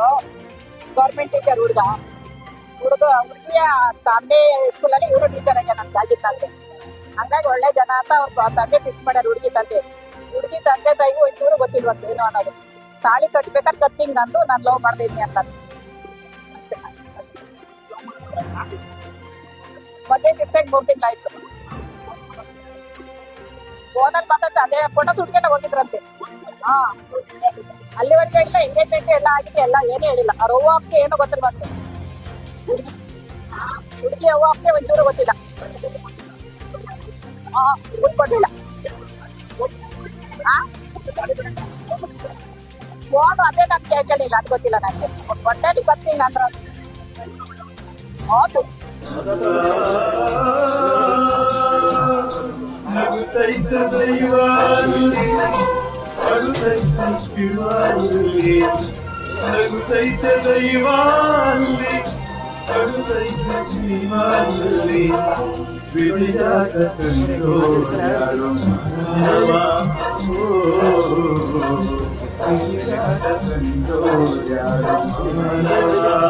ಅವನು government teacher ಹುಡುಗ. ಹುಡುಗ, ಹುಡುಗಿಯ ತಂದೆ ಸ್ಕೂಲಲ್ಲಿ ಇವರು ಟೀಚರ್ ಆಗ್ಯ ನನ್ಗೆ ಆಗಿತ್ತಂತೆ ಹಂಗಾಗಿ ಒಳ್ಳೆ ಜನ ಅಂತ ಅವ್ರ ತಂದೆ ಫಿಕ್ಸ್ ಮಾಡ್ಯಾರ ಹುಡುಗಿ ತಂದೆ. ಹುಡುಗಿ ತಂದೆ ತಾಯಿಗೂ ಒಂಚೂರು ಗೊತ್ತಿಲ್ವಂತ ಏನು ಅನ್ನೋದು. ತಾಳಿ ಕಟ್ಬೇಕಾದ್ರೆ ಕತ್ತಿಂಗ್ ಅಂದು ನಾನು ಲವ್ ಮಾಡ್ದಿದ್ನಿ ಅಂತ. ಅಷ್ಟೇ. ಮದ್ವೆ ಫಿಕ್ಸ್ ಆಗಿ ಮೂರು ತಿಂಗಳಾಯ್ತು ಫೋನಲ್ಲಿ ಮಾತಾಡ್ತಾ ಅದೇ ಫೋಟೋ ಸುಟ್ಕೊಂಡು ಹೋಗಿದ್ರಂತೆ. ಹಾ. ಅಲ್ಲಿವರೆಗೆ ಹೇಳಿಲ್ಲ ಎಂಗೇಜ್ಮೆಂಟ್ ಎಲ್ಲ ಆಗಿದೆ, ಎಲ್ಲ ಏನೇ ಹೇಳಿಲ್ಲ. ಅವ್ರ ಅವ್ವ ಅಪ್ಪಗೆ ಏನೋ ಗೊತ್ತಿಲ್ಲ ಹುಡುಗಿ ಅವ್ವ ಅಪ್ಪಗೆ ಒಂಚೂರು ಗೊತ್ತಿಲ್ಲ. ಹಾ ಫೋನ್ ಅದೇ ನಾನು ಕೇಳ್ಕೊಳ್ಳಿಲ್ಲ ಅದು ಗೊತ್ತಿಲ್ಲ ನನಗೆ ಹೊಟ್ಟೆಲಿ ಬರ್ತೀನಿ ನಂತರ ಹೌದು. ألقيت بيواني ألقيت بيواني ألقيت بيواني ألقيت بيواني بدياك تنشر يا رمى بدياك تنشر يا رمى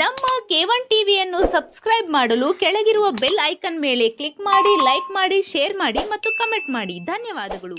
ನಮ್ಮ ಕೇವನ್ ಟಿವಿಯನ್ನು ಸಬ್ಸ್ಕ್ರೈಬ್ ಮಾಡಲು ಕೆಳಗಿರುವ ಬೆಲ್ ಐಕನ್ ಮೇಲೆ ಕ್ಲಿಕ್ ಮಾಡಿ ಲೈಕ್ ಮಾಡಿ ಶೇರ್ ಮಾಡಿ ಮತ್ತು ಕಮೆಂಟ್ ಮಾಡಿ. ಧನ್ಯವಾದಗಳು.